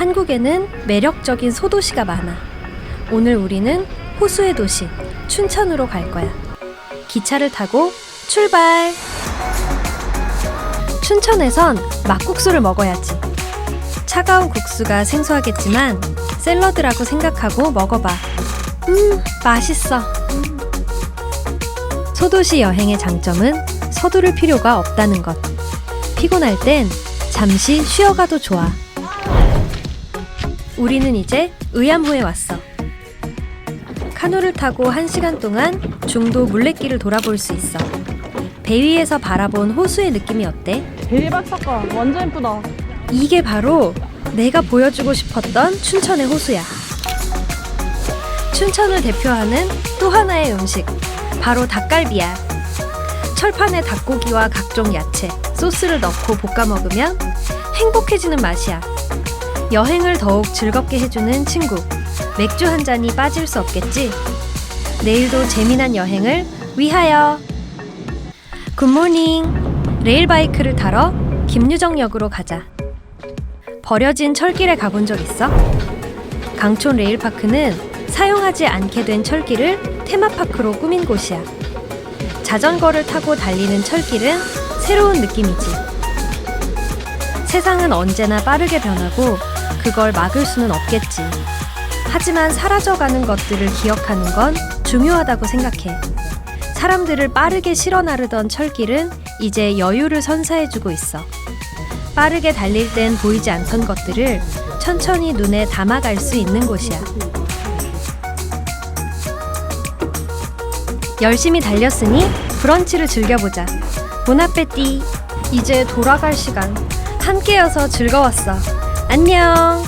한국에는 매력적인 소도시가 많아. 오늘 우리는 호수의 도시, 춘천으로 갈 거야. 기차를 타고 출발! 춘천에선 막국수를 먹어야지. 차가운 국수가 생소하겠지만 샐러드라고 생각하고 먹어봐. 음, 맛있어. 소도시 여행의 장점은 서두를 필요가 없다는 것. 피곤할 땐 잠시 쉬어가도 좋아. 우리는 이제 의암호에 왔어. 카누를 타고 한시간 동안 중도 물레길을 돌아볼 수 있어. 배 위에서 바라본 호수의 느낌이 어때? 대박 사건 완전 예쁘다 이게 바로 내가 보여주고 싶었던 춘천의 호수야. 춘천을 대표하는 또 하나의 음식, 바로 닭갈비야. 철판에 닭고기와 각종 야채, 소스를 넣고 볶아 먹으면 행복해지는 맛이야. 여행을 더욱 즐겁게 해주는 친구, 맥주 한 잔이 빠질 수 없겠지? 내일도 재미난 여행을 위하여! 굿모닝! 레일바이크를 타러 김유정역으로 가자. 버려진 철길에 가본 적 있어? 강촌 레일파크는 사용하지 않게 된 철길을 테마파크로 꾸민 곳이야. 자전거를 타고 달리는 철길은 새로운 느낌이지. 세상은 언제나 빠르게 변하고 그걸 막을 수는 없겠지. 하지만 사라져가는 것들을 기억하는 건 중요하다고 생각해. 사람들을 빠르게 실어 나르던 철길은 이제 여유를 선사해주고 있어. 빠르게 달릴 땐 보이지 않던 것들을 천천히 눈에 담아갈 수 있는 곳이야. 열심히 달렸으니 브런치를 즐겨보자. 보나페띠. 이제 돌아갈 시간. 함께여서 즐거웠어. 안녕.